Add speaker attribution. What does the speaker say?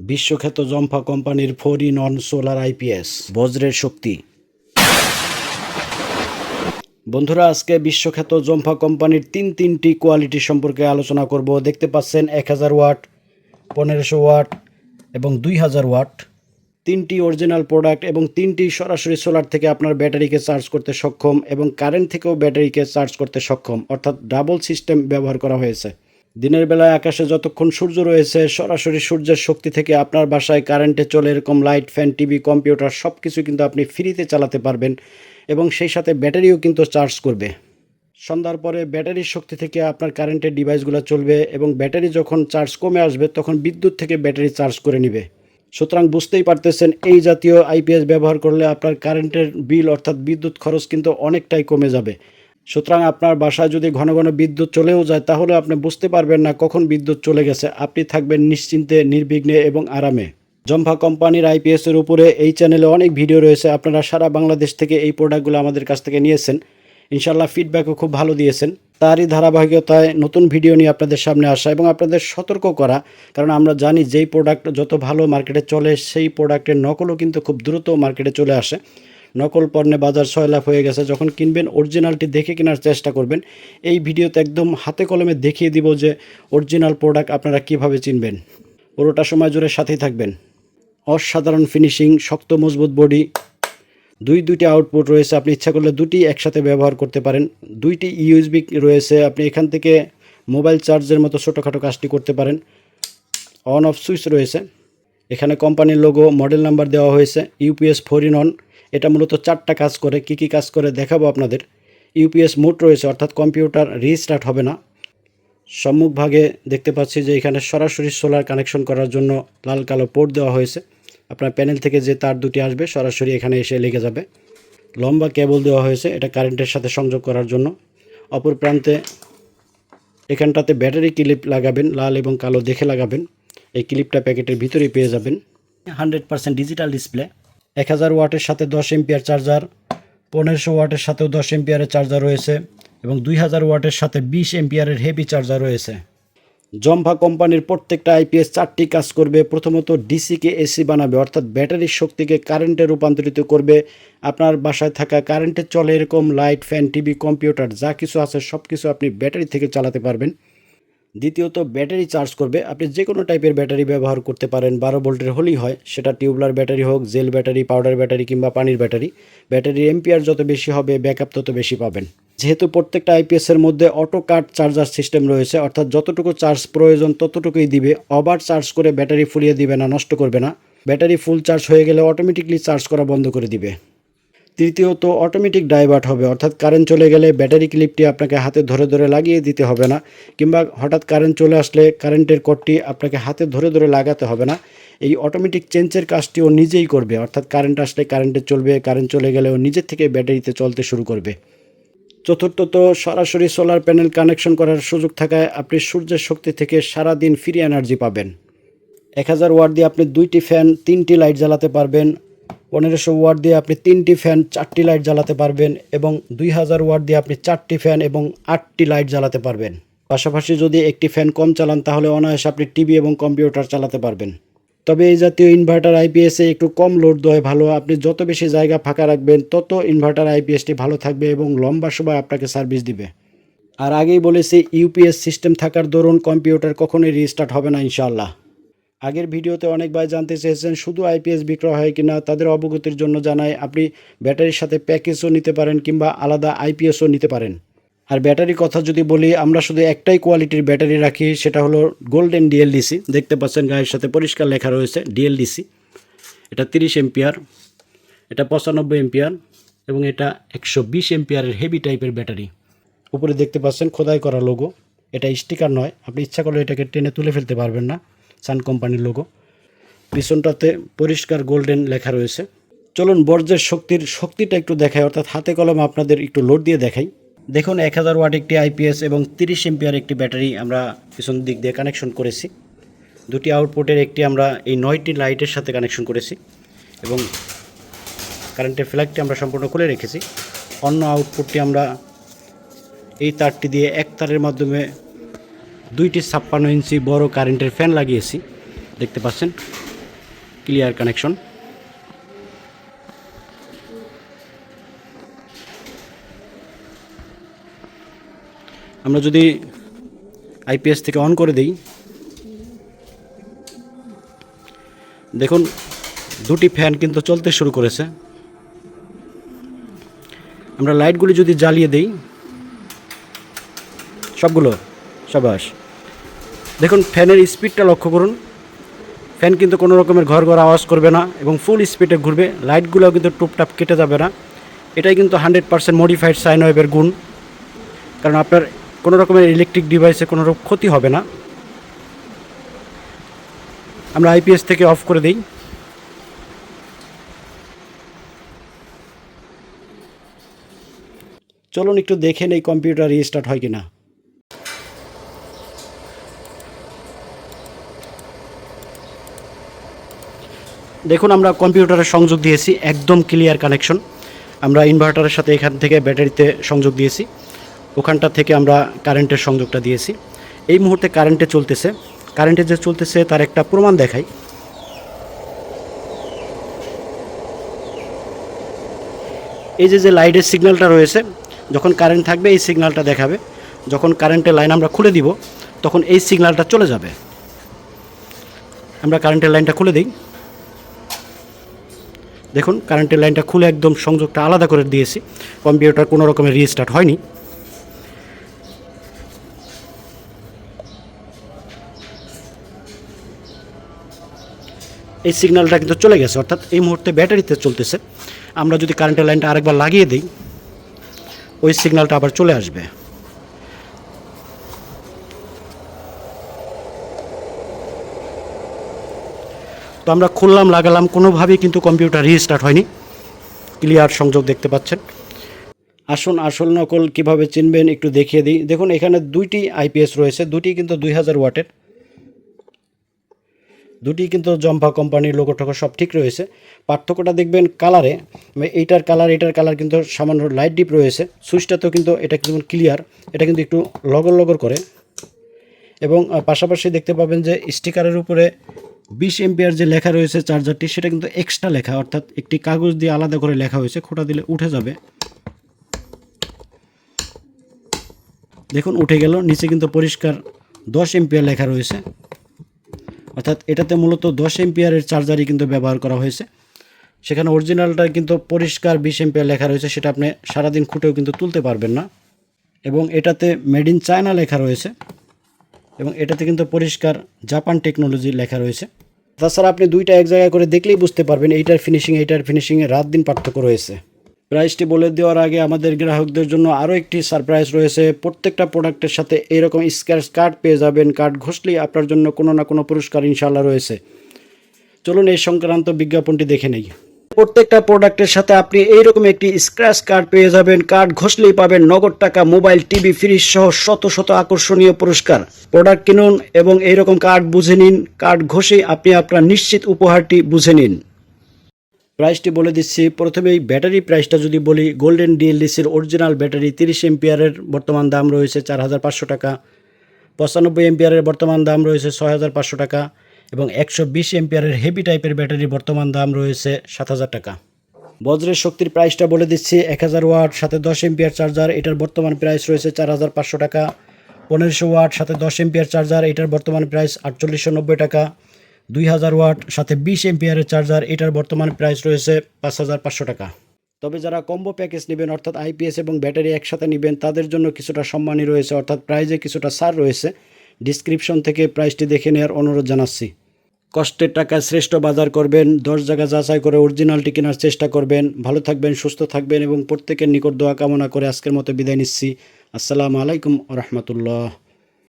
Speaker 1: বিশ্বখ্যাত জম্পা কোম্পানির four in one solar IPS. বজ্রের শক্তি। বন্ধুরা, আজকে বিশ্বখ্যাত জম্পা কোম্পানির তিন তিনটি কোয়ালিটি সম্পর্কে আলোচনা করব। দেখতে পাচ্ছেন এক হাজার ওয়াট, পনেরোশো ওয়াট এবং দুই হাজার ওয়াট। তিনটি অরিজিনাল প্রোডাক্ট এবং তিনটি সরাসরি সোলার থেকে আপনার ব্যাটারিকে চার্জ করতে সক্ষম এবং কারেন্ট থেকেও ব্যাটারিকে চার্জ করতে সক্ষম। অর্থাৎ ডাবল সিস্টেম ব্যবহার করা হয়েছে। দিনের বেলায় আকাশে যতক্ষণ সূর্য রয়েছে, সরাসরি সূর্যের শক্তি থেকে আপনার বাসায় কারেন্টে চলে এরকম লাইট, ফ্যান, টিভি, কম্পিউটার সব কিছু কিন্তু আপনি ফ্রিতে চালাতে পারবেন এবং সেই সাথে ব্যাটারিও কিন্তু চার্জ করবে। সন্ধ্যার পরে ব্যাটারির শক্তি থেকে আপনার কারেন্টের ডিভাইসগুলো চলবে এবং ব্যাটারি যখন চার্জ কমে আসবে, তখন বিদ্যুৎ থেকে ব্যাটারি চার্জ করে নেবে। সুতরাং বুঝতেই পারতেছেন, এই জাতীয় আইপিএস ব্যবহার করলে আপনার কারেন্টের বিল অর্থাৎ বিদ্যুৎ খরচ কিন্তু অনেকটাই কমে যাবে। সুতরাং আপনার বাসায় যদি ঘন ঘন বিদ্যুৎ চলেও যায়, তাহলে আপনি বুঝতে পারবেন না কখন বিদ্যুৎ চলে গেছে। আপনি থাকবেন নিশ্চিন্তে, নির্বিঘ্নে এবং আরামে। জম্ভা কোম্পানির আইপিএসের উপরে এই চ্যানেলে অনেক ভিডিও রয়েছে। আপনারা সারা বাংলাদেশ থেকে এই প্রোডাক্টগুলো আমাদের কাছ থেকে নিয়েছেন। ইনশাল্লাহ ফিডব্যাকও খুব ভালো দিয়েছেন। তারই ধারাবাহিকতায় নতুন ভিডিও নিয়ে আপনাদের সামনে আসা এবং আপনাদের সতর্ক করা। কারণ আমরা জানি যেই প্রোডাক্ট যত ভালো মার্কেটে চলে, সেই প্রোডাক্টের নকলও কিন্তু খুব দ্রুত মার্কেটে চলে আসে। নকল পণ্যে বাজার ছয় লাখ হয়ে গেছে। যখন কিনবেন অরিজিনালটি দেখে কেনার চেষ্টা করবেন। এই ভিডিওতে একদম হাতে কলমে দেখিয়ে দিব যে অরিজিনাল প্রোডাক্ট আপনারা কীভাবে চিনবেন। পুরোটা সময় জুড়ে সাথেই থাকবেন। অসাধারণ ফিনিশিং, শক্ত, মজবুত বডি। দুই, দুইটি আউটপুট রয়েছে। আপনি ইচ্ছা করলে দুটি একসাথে ব্যবহার করতে পারেন। দুইটি ইউএসবি রয়েছে। আপনি এখান থেকে মোবাইল চার্জের মতো ছোটোখাটো কাজটি করতে পারেন। অন, অফ, সুইচ রয়েছে। এখানে কোম্পানির লোগো মডেল নাম্বার দেওয়া হয়েছে ইউপিএস ফোর ইন অন এটা মূলত চারটা কাজ করে, কি কি কাজ করে দেখাবো আপনাদের। ইউপিএস মোড রয়েছে, অর্থাৎ কম্পিউটার রিস্টার্ট হবে না। সম্মুখভাগে দেখতে পাচ্ছি যে এখানে সরাসরি সোলার কানেকশন করার জন্য লাল কালো পোর্ট দেওয়া হয়েছে। আপনার প্যানেল থেকে যে তার দুটি আসবে, সরাসরি এখানে এসে লেগে যাবে। লম্বা কেবল দেওয়া হয়েছে, এটা কারেন্টের সাথে সংযোগ করার জন্য। অপর প্রান্তে এখানটাতে ব্যাটারি ক্লিপ লাগাবেন, লাল এবং কালো দেখে লাগাবেন। এই ক্লিপটা প্যাকেটের ভিতরেই পেয়ে যাবেন। Hundred percent digital display. এক হাজার ওয়াটের সাথে দশ এমপিয়ার চার্জার পনেরোশো ওয়াটের সাথেও দশ এমপিয়ারের চার্জার রয়েছে এবং দুই হাজার ওয়াটের সাথে বিশ এমপিয়ারের হেভি চার্জার রয়েছে। জম্ভা কোম্পানির প্রত্যেকটা আইপিএস চারটি কাজ করবে। প্রথমত ডিসিকে এসি বানাবে অর্থাৎ ব্যাটারির শক্তিকে কারেন্টে রূপান্তরিত করবে। আপনার বাসায় থাকা কারেন্টে চলে এরকম লাইট ফ্যান টিভি কম্পিউটার যা কিছু আছে সব কিছু আপনি ব্যাটারি থেকে চালাতে পারবেন। দ্বিতীয়ত, ব্যাটারি চার্জ করবে। আপনি যে কোনো টাইপের ব্যাটারি ব্যবহার করতে পারেন, বারো ভোল্টের হলেই হয়। সেটা টিউবলার ব্যাটারি হোক, জেল ব্যাটারি, পাউডার ব্যাটারি কিংবা পানির ব্যাটারি। ব্যাটারির এম্পিয়ার যত বেশি হবে, ব্যাকআপ তত বেশি পাবেন। যেহেতু প্রত্যেকটা আইপিএসের মধ্যে অটো কাট চার্জার সিস্টেম রয়েছে, অর্থাৎ যতটুকু চার্জ প্রয়োজন ততটুকুই দিবে। ওভার চার্জ করে ব্যাটারি ফুলিয়ে দিবে না, নষ্ট করবে না। ব্যাটারি ফুল চার্জ হয়ে গেলে অটোমেটিকলি চার্জ করা বন্ধ করে দিবে। তৃতীয়ত অটোমেটিক ডাইভার্ট হবে, অর্থাৎ কারেন্ট চলে গেলে ব্যাটারি ক্লিপটি আপনাকে হাতে ধরে ধরে লাগিয়ে দিতে হবে না, কিংবা হঠাৎ কারেন্ট চলে আসলে কারেন্টের কটটি আপনাকে হাতে ধরে ধরে লাগাতে হবে না। এই অটোমেটিক চেঞ্জের কাজটি ও নিজেই করবে, অর্থাৎ কারেন্ট আসলে কারেন্টে চলবে কারেন্ট চলে গেলে ও নিজের থেকে ব্যাটারিতে চলতে শুরু করবে। চতুর্থত, সরাসরি সোলার প্যানেল কানেকশন করার সুযোগ থাকায় আপনি সূর্যের শক্তি থেকে সারা দিন ফ্রি এনার্জি পাবেন। এক হাজার ওয়াট দিয়ে আপনি দুইটি ফ্যান তিনটি লাইট জ্বালাতে পারবেন পনেরোশো ওয়াট দিয়ে আপনি তিনটি ফ্যান, চারটি লাইট জ্বালাতে পারবেন এবং দুই হাজার ওয়াট দিয়ে আপনি চারটি ফ্যান এবং আটটি লাইট জ্বালাতে পারবেন। পাশাপাশি যদি একটি ফ্যান কম চালান, তাহলে অনায়াসে আপনি টিভি এবং কম্পিউটার চালাতে পারবেন। তবে এই জাতীয় ইনভার্টার আইপিএসে একটু কম লোড দেওয়া ভালো। আপনি যত বেশি জায়গা ফাঁকা রাখবেন, তত ইনভার্টার আইপিএসটি ভালো থাকবে এবং লম্বা সময় আপনাকে সার্ভিস দিবে। আর আগেই বলেছি, ইউপিএস সিস্টেম থাকার দরুন কম্পিউটার কখনোই রিস্টার্ট হবে না, ইনশাআল্লাহ। আগের ভিডিওতে অনেক ভাই জানতে চেয়েছেন, শুধু আইপিএস বিক্রয় হয় কিনা তাদের অবগতির জন্য জানাই আপনি ব্যাটারির সাথে প্যাকেজও নিতে পারেন কিংবা আলাদা আইপিএসও নিতে পারেন। আর ব্যাটারির কথা যদি বলি, আমরা শুধু একটাই কোয়ালিটির ব্যাটারি রাখি, সেটা হলো গোল্ডেন ডিএলডিসি দেখতে পাচ্ছেন গায়ের সাথে পরিষ্কার লেখা রয়েছে ডিএলডিসি এটা তিরিশ এমপিয়ার, এটা পঁচানব্বই এমপিয়ার এবং এটা একশো বিশ এমপিয়ারের হেভি টাইপের ব্যাটারি। উপরে দেখতে পাচ্ছেন খোদাই করা লোগো এটা স্টিকার নয়, আপনি ইচ্ছা করলে এটাকে টেনে তুলে ফেলতে পারবেন না। সান কোম্পানির লোগো পিছনটাতে পরিষ্কার গোল্ডেন লেখা রয়েছে। চলুন বর্জ্যের শক্তির, শক্তিটা একটু দেখাই, অর্থাৎ হাতে কলম আপনাদের একটু লোড দিয়ে দেখাই। দেখুন, এক হাজার ওয়াট একটি আইপিএস এবং তিরিশ এমপিয়ার একটি ব্যাটারি আমরা পিছন দিক দিয়ে কানেকশন করেছি। দুটি আউটপুটের একটি আমরা এই নয়টি লাইটের সাথে কানেকশন করেছি এবং কারেন্টের ফ্ল্যাগটি আমরা সম্পূর্ণ খুলে রেখেছি। অন্য আউটপুটটি আমরা এই তারটি দিয়ে এক তারের মাধ্যমে দুইটি ছাপ্পান্ন ইঞ্চি বড় কারেন্টের ফ্যান লাগিয়েছি। দেখতে পাচ্ছেন? Clear connection. আমরা যদি আইপিএস থেকে অন করে দিই। দেখুন, দুটি ফ্যান কিন্তু চলতে শুরু করেছে। আমরা লাইটগুলি যদি জ্বালিয়ে দিই, সবগুলো সবাস দেখুন, ফ্যানের স্পিডটা লক্ষ্য করুন। ফ্যান কিন্তু কোনো রকমের ঘর ঘর আওয়াজ করবে না এবং ফুল স্পিডে ঘুরবে। লাইটগুলোও কিন্তু টুপটাপ কেটে যাবে না। এটাই কিন্তু হান্ড্রেড পার্সেন্ট মডিফাইড সাইন ওয়েভের গুণ। কারণ আপনার কোনো রকমের ইলেকট্রিক ডিভাইসে কোনো রকম ক্ষতি হবে না। আমরা আইপিএস থেকে অফ করে দিই। চলুন একটু দেখে নেই কম্পিউটার রিস্টার্ট হয় কিনা। দেখুন, আমরা কম্পিউটারের সংযোগ দিয়েছি, একদম ক্লিয়ার কানেকশন আমরা ইনভার্টারের সাথে এখান থেকে ব্যাটারিতে সংযোগ দিয়েছি। ওখানটা থেকে আমরা কারেন্টের সংযোগটা দিয়েছি। এই মুহূর্তে কারেন্টে চলতেছে। কারেন্টে যে চলতেছে, তার একটা প্রমাণ দেখাই। এই যে যে লাইটের সিগন্যালটা রয়েছে, যখন কারেন্ট থাকবে, এই সিগন্যালটা দেখাবে। যখন কারেন্টের লাইন আমরা খুলে দিব, তখন এই সিগন্যালটা চলে যাবে। আমরা কারেন্টের লাইনটা খুলে দিই। দেখুন কারেন্টের লাইনটা খুলে একদম সংযোগটা আলাদা করে দিয়েছি। কম্পিউটার কোনো রকমের রিস্টার্ট হয়নি। এই সিগন্যালটা কিন্তু চলে গেছে, অর্থাৎ এই মুহূর্তে ব্যাটারিতে চলতেছে। আমরা যদি কারেন্টের লাইনটা আরেকবার লাগিয়ে দিই, ওই সিগন্যালটা আবার চলে আসবে। তো আমরা খুললাম, লাগালাম, কোনোভাবেই কিন্তু কম্পিউটার রিস্টার্ট হয়নি। ক্লিয়ার সংযোগ দেখতে পাচ্ছেন। আসুন, আসল নকল কীভাবে চিনবেন একটু দেখিয়ে দিই। দেখুন, এখানে দুইটি আইপিএস রয়েছে, দুটি কিন্তু দুই হাজার ওয়াটের। দুটি কিন্তু জম্পা কোম্পানির লোগো টোগো সব ঠিক রয়েছে। পার্থক্যটা দেখবেন কালারে এইটার কালার এটার কালার কিন্তু সামান্য লাইট ডিপ রয়েছে। সুইচটা তো কিন্তু এটা কিন্তু ক্লিয়ার এটা কিন্তু একটু লগর লগর করে। এবং পাশাপাশি দেখতে পাবেন যে স্টিকারের উপরে বিশ এমপিআর যে লেখা রয়েছে চার্জারটি সেটা কিন্তু এক্সট্রা লেখা, অর্থাৎ একটি কাগজ দিয়ে আলাদা করে লেখা হয়েছে, খোটা দিলে উঠে যাবে। দেখুন, উঠে গেল, নিচে কিন্তু পরিষ্কার দশ এমপিআর লেখা রয়েছে। অর্থাৎ এটাতে মূলত দশ এমপিআরের চার্জারই কিন্তু ব্যবহার করা হয়েছে। সেখানে অরিজিনালটা কিন্তু পরিষ্কার বিশ এমপিআর লেখা রয়েছে, সেটা আপনি সারাদিন খুঁটেও কিন্তু তুলতে পারবেন না। এবং এটাতে মেড ইন চায়না লেখা রয়েছে। এবং এটাতে কিন্তু পরিষ্কার জাপান টেকনোলজি লেখা রয়েছে। তাছাড়া আপনি দুইটা এক জায়গায় করে দেখলেই বুঝতে পারবেন, এইটার ফিনিশিং এইটার ফিনিশিংয়ে রাত দিন পার্থক্য রয়েছে। প্রাইসটি বলে দেওয়ার আগে আমাদের গ্রাহকদের জন্য আরও একটি সারপ্রাইজ রয়েছে। প্রত্যেকটা প্রোডাক্টের সাথে এইরকম স্ক্র্যাচ কার্ড পেয়ে যাবেন। কার্ড ঘষলেই আপনার জন্য কোনো না কোনো পুরস্কার ইনশাল্লাহ রয়েছে। চলুন এই সংক্রান্ত বিজ্ঞাপনটি দেখে নেই। প্রত্যেকটা প্রোডাক্টের সাথে আপনি এইরকম একটি স্ক্র্যাচ কার্ড পেয়ে যাবেন। কার্ড ঘষলেই পাবেন নগদ টাকা মোবাইল টিভি ফ্রিজ সহ শত শত আকর্ষণীয় পুরস্কার। প্রোডাক্ট কিনুন এবং এইরকম কার্ড বুঝে নিন। কার্ড ঘষেই আপনি আপনার নিশ্চিত উপহারটি বুঝে নিন। প্রাইসটি বলে দিচ্ছি। প্রথমেই ব্যাটারি প্রাইসটা যদি বলি গোল্ডেন ডিএলডিসির অরিজিনাল ব্যাটারি তিরিশ এমপিয়ারের বর্তমান দাম রয়েছে চার হাজার পাঁচশো টাকা। পঁচানব্বই এমপিয়ারের বর্তমান দাম রয়েছে ছয় হাজার পাঁচশো টাকা। এবং একশো বিশ এমপিয়ারের হেভি টাইপের ব্যাটারির বর্তমান দাম রয়েছে সাত হাজার টাকা। বজ্রের শক্তির প্রাইসটা বলে দিচ্ছি, এক হাজার ওয়াট, সাথে দশ এমপিয়ার চার্জার এটার বর্তমান প্রাইস রয়েছে চার হাজার পাঁচশো টাকা। পনেরোশো ওয়াট, সাথে দশ এমপিয়ার চার্জার এটার বর্তমান প্রাইস আটচল্লিশশো নব্বই টাকা। দুই হাজার ওয়াট, সাথে বিশ এমপিয়ারের চার্জার এটার বর্তমান প্রাইস রয়েছে পাঁচ হাজার পাঁচশো টাকা। তবে যারা কম্বো প্যাকেজ নেবেন, অর্থাৎ আইপিএস এবং ব্যাটারি একসাথে নেবেন, তাদের জন্য কিছুটা সম্মানী রয়েছে, অর্থাৎ প্রাইজে কিছুটা ছাড় রয়েছে। ডিসক্রিপশন থেকে প্রাইসটি দেখে নেওয়ার অনুরোধ জানাচ্ছি। কষ্টের টাকায় শ্রেষ্ঠ বাজার করবেন, দশ জায়গা যাচাই করে অরিজিনালটি কেনার চেষ্টা করবেন। ভালো থাকবেন, সুস্থ থাকবেন এবং প্রত্যেকের নিকট দোয়া কামনা করে আজকের মতো বিদায় নিচ্ছি। আসসালামু আলাইকুম রহমতুল্লাহ।